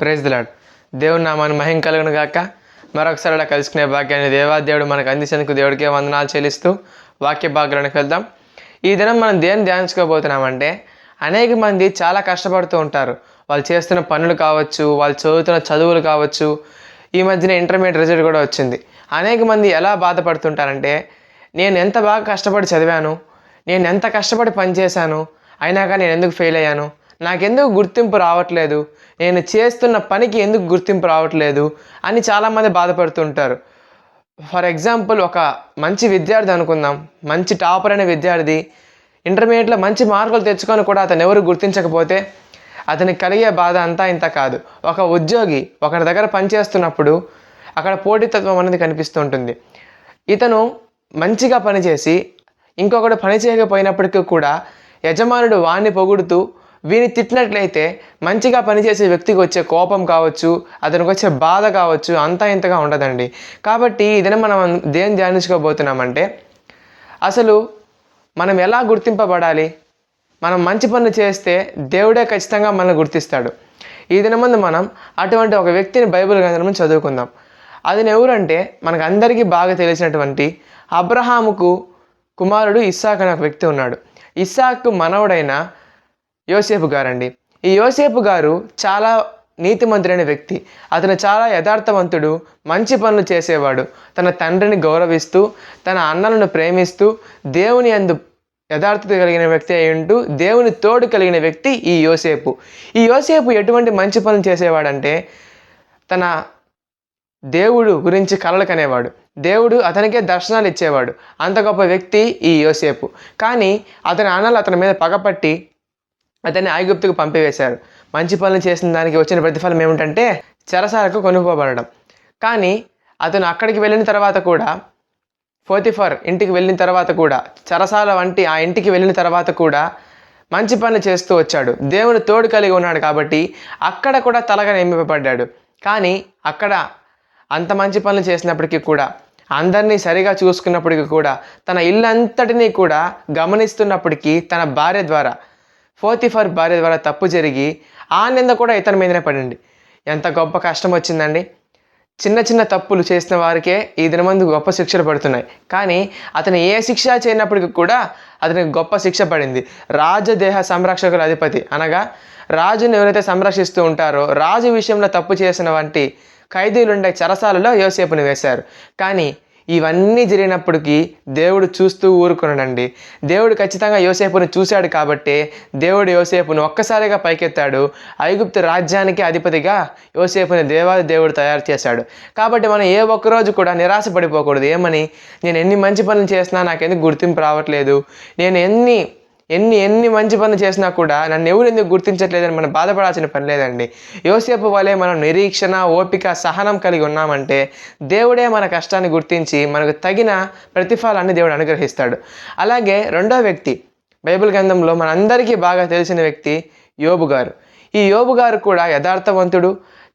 Praise దిలాడ్ దేవుని నామాన్ని మహిం కలుగును గాక. మరొకసారి అలా కలుసుకునే భాగ్యాన్ని దేవాదేవుడు మనకు అందించేందుకు దేవుడికే వందనాలు చెల్లిస్తూ వాక్య భాగ్యానికి వెళ్దాం. ఈ దినం మనం దేన్ని ధ్యానించుకోబోతున్నామంటే అనేక మంది చాలా కష్టపడుతూ ఉంటారు. వాళ్ళు చేస్తున్న పనులు కావచ్చు వాళ్ళు చదువుతున్న చదువులు కావచ్చు ఈ మధ్యన ఇంటర్మీడియట్ రిజల్ట్ కూడా వచ్చింది. అనేక మంది ఎలా బాధపడుతుంటారంటే నేను ఎంత బాగా కష్టపడి చదివాను నేను ఎంత కష్టపడి పనిచేశాను అయినా కానీ నేను ఎందుకు ఫెయిల్ అయ్యాను నాకెందుకు గుర్తింపు రావట్లేదు? నేను చేస్తున్న పనికి ఎందుకు గుర్తింపు రావట్లేదు? అని చాలామంది బాధపడుతుంటారు. ఫర్ ఎగ్జాంపుల్ ఒక మంచి విద్యార్థి అనుకుందాం. మంచి టాపర్ అనే విద్యార్థి ఇంటర్మీడియట్లో మంచి మార్కులు తెచ్చుకొని కూడా అతను ఎవరు గుర్తించకపోతే అతనికి కలిగే బాధ అంతా ఇంత కాదు. ఒక ఉద్యోగి ఒకరి దగ్గర పనిచేస్తున్నప్పుడు అక్కడ పోటీతత్వం అనేది కనిపిస్తుంటుంది. ఇతను మంచిగా పనిచేసి ఇంకొకడు పని చేయకపోయినప్పటికీ కూడా యజమానుడు వాణ్ణి పొగుడుతూ వీని తిట్టినట్లయితే మంచిగా పనిచేసే వ్యక్తికి వచ్చే కోపం కావచ్చు అతనికి వచ్చే బాధ కావచ్చు అంతా ఇంతగా ఉండదండి. కాబట్టి ఇదని మనం దేని ధ్యానించుకోబోతున్నామంటే అసలు మనం ఎలా గుర్తింపబడాలి? మనం మంచి పనులు చేస్తే దేవుడే ఖచ్చితంగా మనల్ని గుర్తిస్తాడు. ఈ దినమందు మనం అటువంటి ఒక వ్యక్తిని బైబిల్ గ్రంథం చదువుకుందాం. అది ఎవరంటే మనకు అందరికీ బాగా తెలిసినటువంటి అబ్రహాముకు కుమారుడు ఇస్సాక్ అనే ఒక వ్యక్తి ఉన్నాడు. ఇస్సాక్ మనవడైన యోసేపు గారండి. ఈ యోసేపు గారు చాలా నీతిమంతుడైన వ్యక్తి. అతను చాలా యథార్థవంతుడు మంచి పనులు చేసేవాడు. తన తండ్రిని గౌరవిస్తూ తన అన్నలను ప్రేమిస్తూ దేవుని అందు యథార్థత కలిగిన వ్యక్తి అయి ఉంటూ దేవుని తోడు కలిగిన వ్యక్తి ఈ యోసేపు. ఈ యోసేపు ఎటువంటి మంచి పనులు చేసేవాడంటే తన దేవుడు గురించి కలలు కనేవాడు. దేవుడు అతనికే దర్శనాలు ఇచ్చేవాడు. అంత గొప్ప వ్యక్తి ఈ యోసేపు. కానీ అతని అన్నలు అతని మీద పగపట్టి అతన్ని ఐగుప్తుకు పంపివేశారు. మంచి పనులు చేసిన దానికి వచ్చిన ప్రతిఫలం ఏమిటంటే చెరసాలకు కొనుక్కోబడడం. కానీ అతను అక్కడికి వెళ్ళిన తర్వాత కూడా ఫోర్తిఫర్ ఇంటికి వెళ్ళిన తర్వాత కూడా చెరసాల వంటి ఆ ఇంటికి వెళ్ళిన తర్వాత కూడా మంచి పనులు చేస్తూ వచ్చాడు. దేవుని తోడు కలిగి ఉన్నాడు కాబట్టి అక్కడ కూడా తలగా నియమింపబడ్డాడు. కానీ అక్కడ అంత మంచి పనులు చేసినప్పటికీ కూడా అందరినీ సరిగా చూసుకున్నప్పటికీ కూడా తన ఇల్లంతటినీ కూడా గమనిస్తున్నప్పటికీ తన భార్య ద్వారా ఫోర్తిఫర్ భార్య ద్వారా తప్పు జరిగి ఆ నింద కూడా ఇతని మీదనే పడింది. ఎంత గొప్ప కష్టం వచ్చిందండి. చిన్న చిన్న తప్పులు చేసిన వారికే ఈ దినమందు గొప్ప శిక్షలు పడుతున్నాయి. కానీ అతను ఏ శిక్ష చేయనప్పటికీ కూడా అతనికి గొప్ప శిక్ష పడింది. రాజదేహ సంరక్షకుల అధిపతి అనగా రాజుని ఎవరైతే సంరక్షిస్తూ ఉంటారో రాజు విషయంలో తప్పు చేసిన వంటి ఖైదీలుండే చెరసాలలో యోసేపుని వేశారు. కానీ ఇవన్నీ జరిగినప్పటికీ దేవుడు చూస్తూ ఊరుకున్నాడండి. దేవుడు ఖచ్చితంగా యోసేపుని చూశాడు కాబట్టి దేవుడు యోసేపును ఒక్కసారిగా పైకెత్తాడు. ఐగుప్తు రాజ్యానికి అధిపతిగా యోసేపుని దేవాది దేవుడు తయారు చేశాడు. కాబట్టి మనం ఏ ఒక్కరోజు కూడా నిరాశ పడిపోకూడదు ఏమని? నేను ఎన్ని మంచి పనులు చేసినా నాకెందుకు గుర్తింపు రావట్లేదు? నేను ఎన్ని ఎన్ని ఎన్ని మంచి పనులు చేసినా కూడా నన్ను ఎవరు ఎందుకు గుర్తించట్లేదని మనం బాధపడాల్సిన పని లేదండి. యోసేపు వలె మనం నిరీక్షణ ఓపిక సహనం కలిగి ఉన్నామంటే దేవుడే మన కష్టాన్ని గుర్తించి మనకు తగిన ప్రతిఫలాన్ని దేవుడు అనుగ్రహిస్తాడు. అలాగే రెండో వ్యక్తి బైబిల్ గ్రంథంలో మనందరికీ బాగా తెలిసిన వ్యక్తి యోబు గారు. ఈ యోబు గారు కూడా యథార్థవంతుడు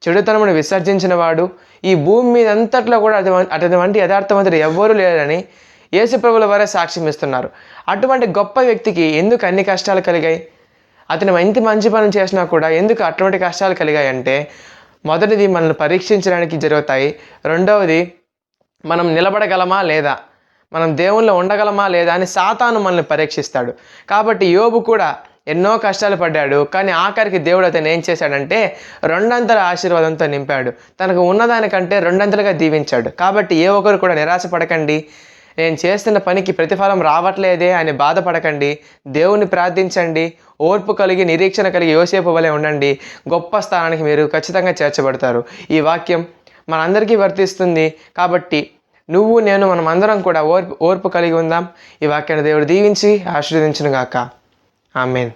చెడుతనమును విసర్జించిన వాడు. ఈ భూమి మీద అంతట్లో కూడా అటువంటి అటువంటి యథార్థవంతుడు ఎవ్వరూ లేరని యేసుప్రభుల వారే సాక్ష్యం ఇస్తున్నారు. అటువంటి గొప్ప వ్యక్తికి ఎందుకు అన్ని కష్టాలు కలిగాయి? అతను ఎంత మంచి పనులు చేసినా కూడా ఎందుకు అటువంటి కష్టాలు కలిగాయి అంటే మొదటిది మనల్ని పరీక్షించడానికి జరుగుతాయి. రెండవది మనం నిలబడగలమా లేదా? మనం దేవుళ్ళు ఉండగలమా లేదా అని సాతాను మనల్ని పరీక్షిస్తాడు. కాబట్టి యోబు కూడా ఎన్నో కష్టాలు పడ్డాడు. కానీ ఆఖరికి దేవుడు అతను ఏం చేశాడంటే రెండంతల ఆశీర్వాదంతో నింపాడు. తనకు ఉన్నదానికంటే రెండంతలుగా దీవించాడు. కాబట్టి ఏ ఒక్కరు కూడా నిరాశ పడకండి నేను చేస్తున్న పనికి ప్రతిఫలం రావట్లేదే అని బాధపడకండి. దేవుణ్ణి ప్రార్థించండి. ఓర్పు కలిగి నిరీక్షణ కలిగి యోసేపు వలె ఉండండి. గొప్ప స్థానానికి మీరు ఖచ్చితంగా చేర్చబడతారు. ఈ వాక్యం మనందరికీ వర్తిస్తుంది. కాబట్టి నువ్వు నేను మనం అందరం కూడా ఓర్పు ఓర్పు కలిగి ఉందాం. ఈ వాక్యాన్ని దేవుడు దీవించి ఆశీర్వదించను గాక ఆమెన్.